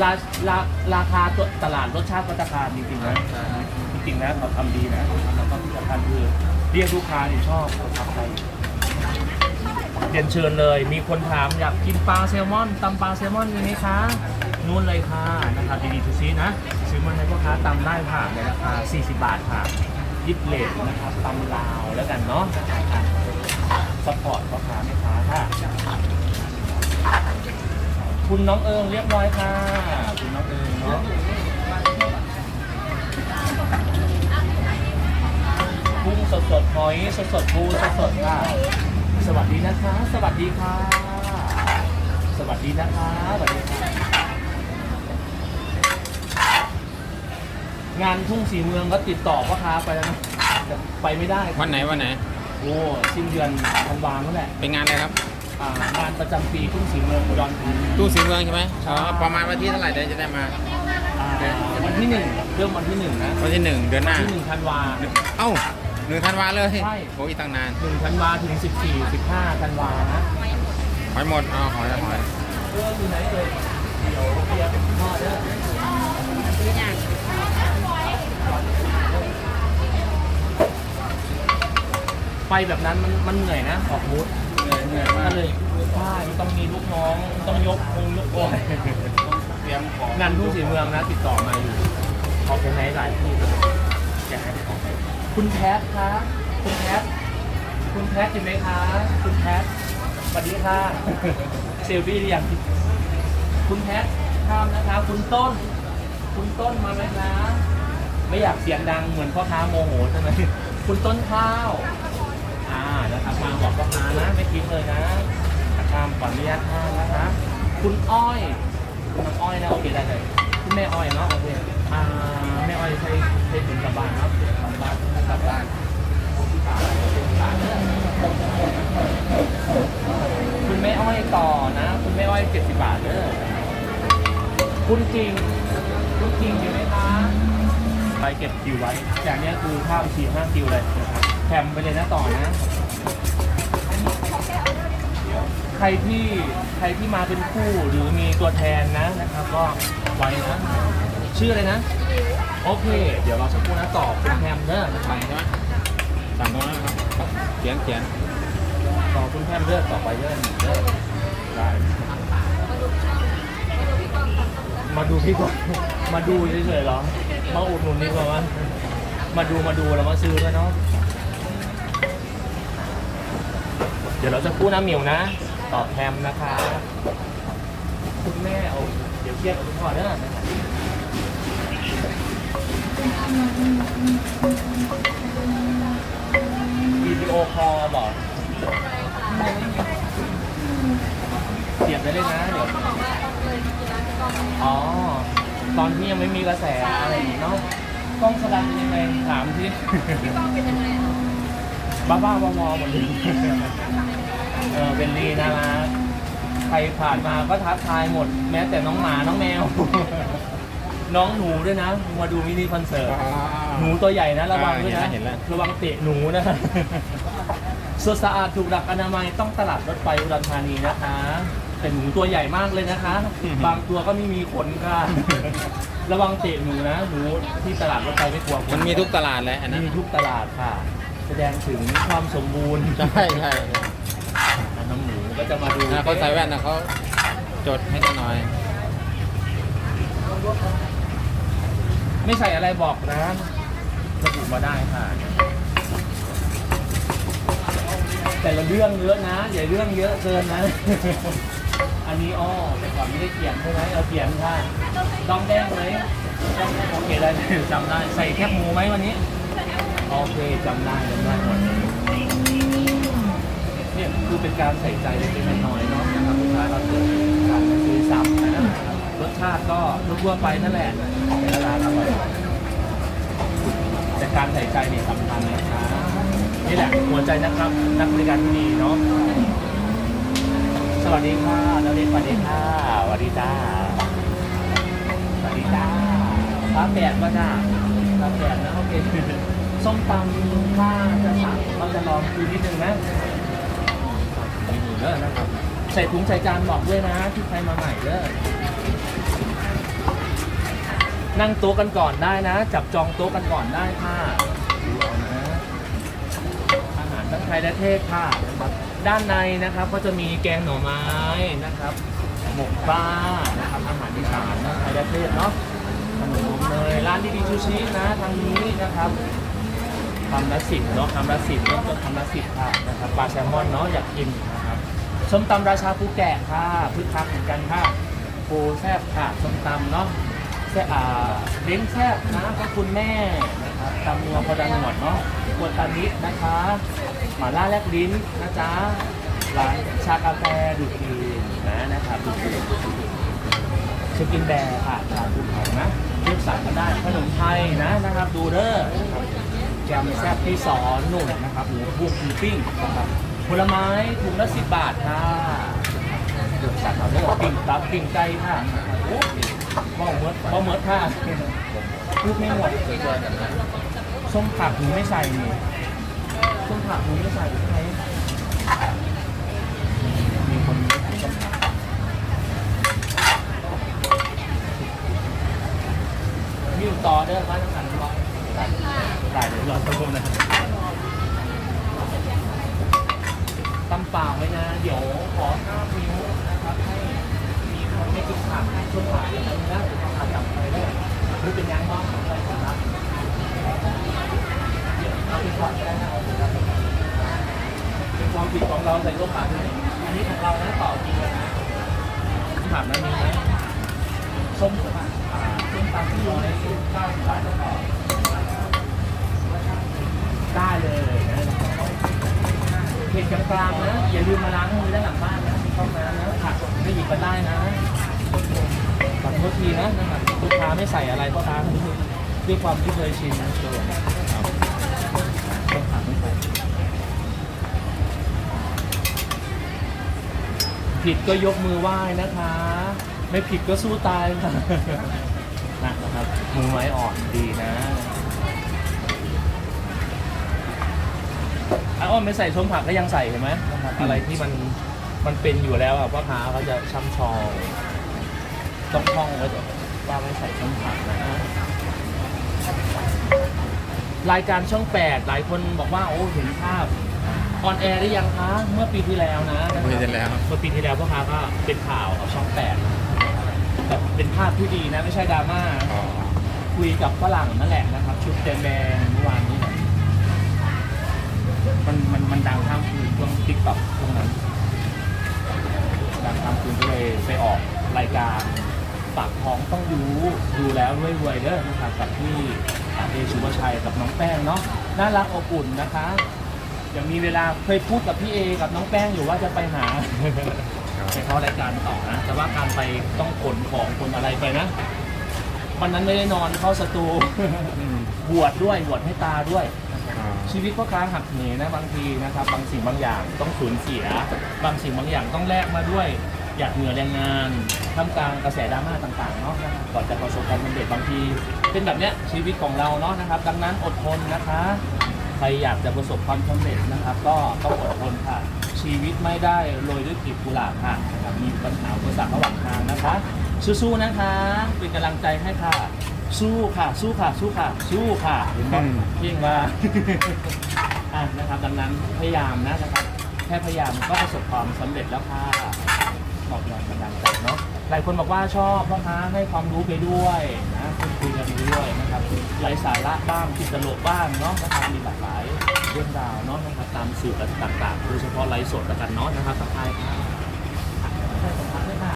ราราราคาตัวตลาดรสชาติพัตตาคารจริงๆนะจริงๆนะเขาทำดีนะแล้วก็ที่สำคัญคือเรียกลูกค้าที่ชอบประทับใจเรียนเชิญเลย มีคนถามอยากกินปลาแซลมอนตำปลาแซลมอนมีไหมคะนู่นเลยค่ะนะครับดีๆทุกซีนะซื้อมาให้พ่อค้าตำได้ค่ะในราคา 40 บาทค่ะยิบเลทนะครับตำลาวแล้วกันเนาะสปอร์ตพ่อค้าแม่ค้าค่ะ คุณน้องเอิงเรียบร้อยค่ะ คุณน้องเอิงเนาะกุ้งสดสดๆหอยสดสดๆปูสดสดๆค่ะ สวัสดีนะคะ สวัสดีค่ะ สวัสดีนะคะสวัสดีค่ะงานทุ่งสีเมืองก็ติดต่อพ่อค้าไปแล้วนะแต่ไปไม่ได้วันไหนวันไหน โอ้สิ้นเดือนธันวานั่นแหละ เป็นงานอะไรครับ อ่างานประจำปีทุ่งสีเมืองอุดรธานีตู้สีเมืองใช่ไหมใช่อ๋อประมาณวันที่เท่าไหร่เดี๋ยวจะได้มา อ่าวันที่หนึ่งเริ่มวันที่หนึ่งนะวันที่หนึ่งเดือนหน้า ที่หนึ่งธันวา เอ้าหนึ่งธันวาเลยใช่ โอ้ยตั้งนานหนึ่งธันวาถึงสิบสี่สิบห้าธันวานะหอยหมดอ๋อหอยหอยเรื่องอยู่ไหนเอ่ยเดี๋ยวเบียร์พ่อเด้อไปแบบนั้นมันมันเหนื่อยนะออกบูธ เหนื่อยเหนื่อยมากเลยใช่มันต้องมีลูกน้องต้องยกคงยกโอ้ยเตรียมของงานทุ่งสีเมืองนะติดต่อมาอยู่ออกเป็นไหนหลายที่เลยอยากให้ออกไปคุณแพทคะคุณแพทคุณแพทอยู่ไหมคะคุณแพทสวัสดีค่ะเซลฟี่หรือยังคุณแพทข้ามนะคะ คุณต้น คุณต้นมาไหมคะไม่อยากเสียงดังเหมือนพ่อค้าโมโหใช่ไหมคุณต้นข้าวานะครับมาบอกพ่อค้านะ ไม่คิดเลยนะข้ามก่อนอนุญาตข้ามนะคะคุณอ้อยคุณน้ำอ้อยนะโอเคได้เลยคุณแม่อ้อยเนาะโอเคอ่าแม่อ้อยใช้ใช้ถุงกลับบ้านเนาะกลับบ้านกลับบ้านคุณแม่อ้อยต่อนะ คุณแม่อ้อยเจ็ดสิบบาทเด้อคุณจริงคุณจริงอยู่ไหมคะไปเก็บคิวไว้จากนี้คือข้ามสี่ห้าคิวเลยนะครับแถมไปเลยนะต่อนะ ใครที่ใครที่มาเป็นคู่หรือมีตัวแทนนะนะครับ ก็ไว้นะชื่ออะไรนะ โอเค เดี๋ยวเราสักครู่นะตอบคุณแฮมเดอร์นะคสั่รับงใช่ไหมสั่งตรงนั้นนะครับเขียนเขียนต่อคุณแฮมเดอร์ต่อไปเดอร์เดอร์ได้มาดูพี่ก่อนมาดูเฉยๆเหรอมาอุดหนุนดีกว่ามั้ยมาดูมาดูแล้วมาซื้อด้วยเนาะ ดี๋ยวเราจะพูดน้ำเหมียวนะ ตอบแฮมนะคะ คุณแม่เอาเดี๋ยวเทียบกับคุณพ่อเด้อนะครับวิดีโอคอลบอกเสียบได้เลยนะเดี๋ยวอ๋อ ตอนที่ยังไม่มีกระแสอะไรอย่างงี้เนาะกล้องแสดงเป็นยังไงถามสิบ้าบ้าๆบอๆหมดเลย เออเป็นลีน่ารักใครผ่านมาก็ทักทายหมด แม้แต่น้องหมาน้องแมว น้องหนูด้วยนะ มาดูมินิคอนเสิร์ต หนูตัวใหญ่นะระวังด้วยนะเห็นแล้ว ระวังเตะหนูนะ สดสะอาดถูกหลักอนามัยต้องตลาดรถไฟอุดรธานีนะคะ แต่หนูตัวใหญ่มากเลยนะคะ บางตัวก็ไม่มีขนค่ะ ระวังเตะหนูนะ หนูที่ตลาดรถไฟไม่กลัวคมันมีทุกตลาดเลยอันนั้นมีทุกตลาดค่ะ แสดงถึงความสมบูรณ์ ใช่ใช่ น้องหนูก็จะมาดูนะเขาใส่แว่นนะเขาจดให้กันหน่อย ไม่ใส่อะไรบอกนะระบุมาได้ค่ะ แต่ละเรื่องเยอะนะอย่าเรื่องเยอะเกินนะ อันนี้อ้อแต่ก่อนไม่ได้เขียนใช่ไหมเอาเขียนค่ะต้องแดงไหมต้องแดงโอเคได้จำได้ใส่แคบหมูไหมวันนี้ โอเคจำได้จำได้หมดเนี่ยคือเป็นการใส่ใจเล็กๆน้อยๆเนาะนะครับลูกค้าเราเกิดการซื้อซ้ำนะครับรสชาติก็ทั่วไปนั่นแหละแต่ละร้านอร่อยแต่การใส่ใจเนี่ยสำคัญนะคะนี่แหละหัวใจนะครับนักบริการที่ดีเนาะสวัสดีค่ะนริศสวัสดีค่ะสวัสดีจ้าสวัสดีจ้าฟ้าแปดก็จ้าฟ้าแปดนะโอเคส้มตำถ้าจะสั่งเราจะลองดูนิดนึงนะ เด้อนะครับใส่ถุงใส่จานบอกด้วยนะที่ใครมาใหม่เด้อนั่งโต๊ะกันก่อนได้นะ จับจองโต๊ะกันก่อนได้ค่ะดูเอานะอาหารทั้งไทยและเทศค่ะนะครับด้านในนะครับก็จะมีแกงหน่อไม้นะครับหมกปลานะครับอาหารอีสานทั้งไทยและเทศเนาะขนมเนยร้านดีดีชูชินะทางนี้นะครับคำละสิบเนาะคำละสิบเริ่มต้นคำละสิบค่ะนะครับปลาแซลมอนเนาะอยากกินนะ ส้มตำราชาภูแกะค่ะพึกคักเหมือนกันค่ะปูแซบค่ะส้มตำเนาะแซ่บอ่าเล้งแซบนะก็คุณแม่นะครับตำนัวพอดังหมดเนาะกวนตานิดนะคะหม่าล่าแลบลิ้นนะจ๊ะร้านชากาแฟดูดดีนะนะครับดูดดีเช็คอินแบร์ค่ะชาบูเขานะเรียกสั่งกันได้ขนมไทยนะนะครับ ดูเด้อแกมแซบที่สอนนุ่นนะครับหมูพุงหมูปิ้งนะครับ ผลไม้ถุงละสิบบาทค่ะสั่งเอาเด้อปิ้งตับปิ้งไก่ค่ะโอ้ยบ่เมิดบ่เมิดค่ะพูดไม่หมดส้มผักหนูไม่ใส่หนี่ส้มผักหนูไม่ใส่ใช่ไหมมีคนไม่กินส้มผักมีอยู่ต่อเด้อครับ้านขันรอได้เดี๋ยวรอสักครู่นะครับ ตำเปล่าไว้นะ เดี๋ยวขอห้านิ้วนะครับให้มีคนไม่กินผักให้ช่วยผักอย่างนี้นะผักจับไปด้วยหรือเป็นยังบ้างอะไรครับเดี๋ยวเอาไปก่อนก็ได้นะเป็นความผิดของเราใส่ลูกผักด้วยอันนี้ของเรานะต่อจริงเลยนะผักนั้นมีไหมส้มผักอ่าส้มตำที่ร้อยเก้าสิบบาทแล้วก็ได้เลยนะ เผ็ดกลางๆนะ อย่าลืมมาล้างมือด้านหลังบ้านนะมีห้องน้ำนะผักไม่หยิบกันได้นะขอโทษทีนะนะครับลูกค้าไม่ใส่อะไรพ่อค้าด้วยความที่เคยชินนะตัวครับต้องผักไม่ใส่ผิดก็ยกมือไหว้นะคะ ไม่ผิดก็สู้ตายค่ะนะครับมือไม้อ่อนดีนะ อ้อ้อมไม่ใส่ส้มผักก็ยังใส่เห็นไหมนะครับอะไรที่มันมันเป็นอยู่แล้วอะพ่อค้าเขาจะช่ำชองต้องท่องไว้เดี๋ยวว่าไม่ใส่ส้มผักนะรายการช่องแปดหลายคนบอกว่าโอ้เห็นภาพออนแอร์ได้ยังคะเมื่อปีที่แล้วนะนะครับปีที่แล้ว เมื่อปีที่แล้วพ่อค้าก็เป็นข่าวกับช่องแปดแบบเป็นภาพที่ดีนะไม่ใช่ดราม่าอ๋อคุยกับฝรั่งนั่นแหละนะครับ ชุดแดงๆเมื่อวานนี้เนี่ย มันมันมันดังข้ามคืนช่วงติ๊กต็อกช่วงนั้น ดังข้ามคืนก็เลยไปออกรายการปากท้องต้องดูดูแล้วรวยรวยๆเด้อนะครับกับที่อาเอชุวชัยกับน้องแป้งเนาะน่ารักอบอุ่นนะคะเดี๋ยวมีเวลาเคยพูดกับพี่เอกับน้องแป้งอยู่ว่าจะไปหาไปเข้ารายการต่อนะ แต่ว่าการไปต้องขนของขนอะไรไปนะวันนั้นไม่ได้นอนเข้าสตูบวชดด้วยบวชให้ตาด้วย ชีวิตพ่อค้าหักเหนะบางทีนะครับ บางสิ่งบางอย่างต้องสูญเสีย บางสิ่งบางอย่างต้องแลกมาด้วยอยากเหนื่อยแรงงานท่ามกลางกระแสดราม่าต่างๆเนาะนะครับก่อนจะประสบความสำเร็จบางทีเป็นแบบเนี้ยชีวิตของเราเนาะนะครับ ดังนั้นอดทนนะคะ ใครอยากจะประสบความสำเร็จนะครับ ก็ต้องอดทนค่ะ ชีวิตไม่ได้โรยด้วยกลีบกุหลาบค่ะนะครับมีปัญหาอุปสรรคระหว่างทางนะคะสู้ๆนะคะ เป็นกำลังใจให้ค่ะ สู้ค่ะ สู้ค่ะ สู้ค่ะ สู้ค่ะเห็นไหมอืมเพียงว่า อะนะครับดังนั้นพยายามนะนะครับแค่พยายามก็ประสบความสำเร็จแล้วค่ะบอกแรงบันดาลใจเนาะหลายคนบอกว่าชอบพ่อค้าให้ความรู้ไปด้วยนะคุยคุยกันไปด้วยนะครับไร้สาระบ้างติดตลกบ้างเนาะนะครับมีหลากหลายเรื่องราวเนาะนะครับตามสื่อต่างๆโดยเฉพาะไลฟ์สดแล้วกันเนาะนะครับสักทายครับ